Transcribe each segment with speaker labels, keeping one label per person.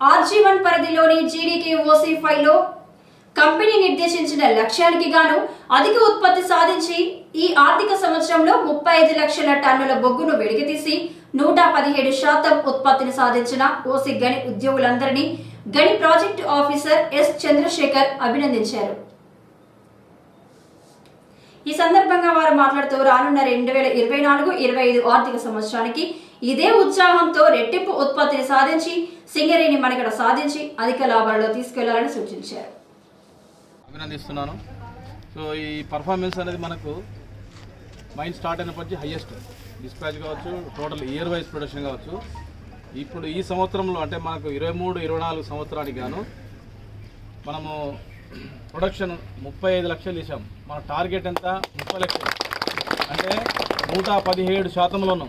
Speaker 1: RG one పరిధిలోని GDK OC ఫైవ్లో company నిర్దేశించిన లక్ష్యానికి గాను అధిక ఉత్పత్తి సాధించి ఈ ఆర్థిక సంవత్సరంలో ముప్పై ఐదు లక్షల టన్నుల బొగ్గును వెలికితీసి నూట పదిహేడు శాతం ఉత్పత్తిని సాధించిన ఓసీ గని ఉద్యోగులందరినీ గని ప్రాజెక్టు ఆఫీసర్ ఎస్ చంద్రశేఖర్ అభినందించారు. ఈ సందర్భంగా వారు మాట్లాడుతూ రానున్న రెండు వేల ఇరవై నాలుగు ఇరవై ఐదు ఆర్థిక సంవత్సరానికి ఇదే ఉత్సాహంతో రెట్టింపు ఉత్పత్తిని సాధించి సింగరేణి మనుగడ సాధించి అధిక లాభాలలో తీసుకెళ్ళాలని సూచించారు.
Speaker 2: అభినందిస్తున్నాను. సో ఈ పర్ఫార్మెన్స్ అనేది మనకు మైండ్ స్టార్ట్ అయినప్పటికీ నుంచి హయ్యెస్ట్ డిస్పాచ్ కావచ్చు టోటల్ ఇయర్ వైజ్ ప్రొడక్షన్ కావచ్చు. ఇప్పుడు ఈ సంవత్సరంలో అంటే మనకు ఇరవై మూడు ఇరవై నాలుగు సంవత్సరానికి గాను మనము ప్రొడక్షన్ ముప్పై ఐదు లక్షలు ఇచ్చాం మన టార్గెట్ ఎంత? ముప్పై లక్షలు. అంటే నూట పదిహేడు శాతంలోనూ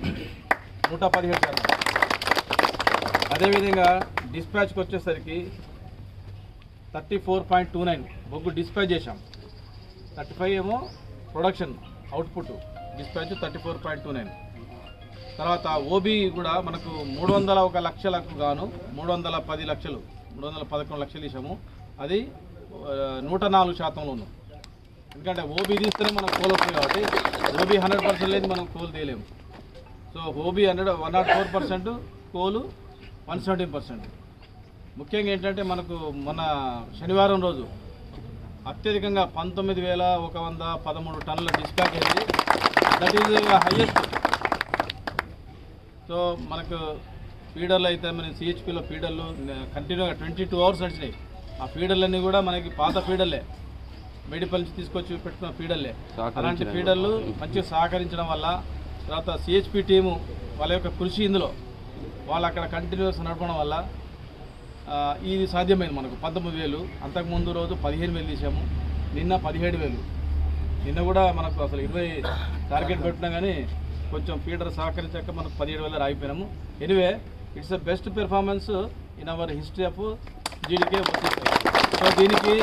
Speaker 2: నూట పదిహేడు శాతం. అదేవిధంగా డిస్పాచ్కి వచ్చేసరికి thirty four point two nine బొగ్గు డిస్పాచ్ చేశాం. థర్టీ ఫైవ్ ఏమో production output dispatch thirty four point two nine. తర్వాత ఓబీ కూడా మనకు మూడు వందల ఒక లక్షలకు గాను మూడు వందల పది లక్షలు మూడు వందల పదకొండు లక్షలు ఇచ్చాము అది నూట నాలుగు శాతంలో ఉన్నాం. ఎందుకంటే ఓబీ తీస్తేనే మనం కోల్ వస్తుంది కాబట్టి ఓబీ హండ్రెడ్ పర్సెంట్ లేదు మనం coal తీయలేము. So OB hundred one not four percent coal one seventeen percent. ముఖ్యంగా ఏంటంటే మనకు మన శనివారం రోజు అత్యధికంగా పంతొమ్మిది వేల ఒక వంద పదమూడు టన్నుల డిస్పాచ్ అయింది. దట్ ఈజ్ హైయెస్ట్ సో మనకు ఫీడర్లు అయితే మన సిహెచ్పిలో ఫీడర్లు కంటిన్యూగా ట్వంటీ టూ అవర్స్ నడిచినాయి. ఆ ఫీడర్లన్నీ కూడా మనకి పాత ఫీడర్లే. మేడిపల్ నుంచి తీసుకొచ్చి పెట్టుకున్న ఫీడర్లే. అలాంటి ఫీడర్లు మంచిగా సహకరించడం వల్ల తర్వాత సిహెచ్పి టీము వాళ్ళ యొక్క కృషి ఇందులో. వాళ్ళు అక్కడ కంటిన్యూస్ నడపడం వల్ల ఇది సాధ్యమైంది మనకు. పంతొమ్మిది వేలు. అంతకుముందు రోజు పదిహేను వేలు తీసాము నిన్న పదిహేడు వేలు. నిన్న కూడా మనకు అసలు ఇరవై టార్గెట్ పెట్టినా కానీ కొంచెం ఫీడర్ సహకరించాక మనకు పదిహేడు వేలు ఆగిపోయినాము anyway it's the best performance in our history of GDK so దీనికి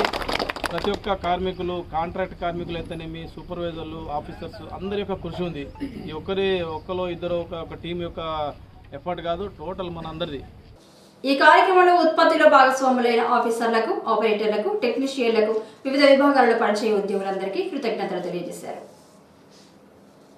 Speaker 2: ప్రతి ఒక్క కార్మికులు కాంట్రాక్ట్ కార్మికులు అయితేనేమి సూపర్వైజర్లు ఆఫీసర్స్ అందరి యొక్క కృషి ఉంది. ఈ ఒక్కరి ఒక్కలో ఇద్దరు ఒక ఒక టీం యొక్క ఎఫర్ట్ కాదు టోటల్ మన అందరిది.
Speaker 1: ఈ కార్యక్రమంలో ఉత్పత్తిలో భాగస్వాములైన ఆఫీసర్లకు ఆపరేటర్లకు టెక్నీషియన్లకు వివిధ విభాగాలలో పనిచేయ ఉద్యోగులందరికీ కృతజ్ఞతలు తెలియజేశారు.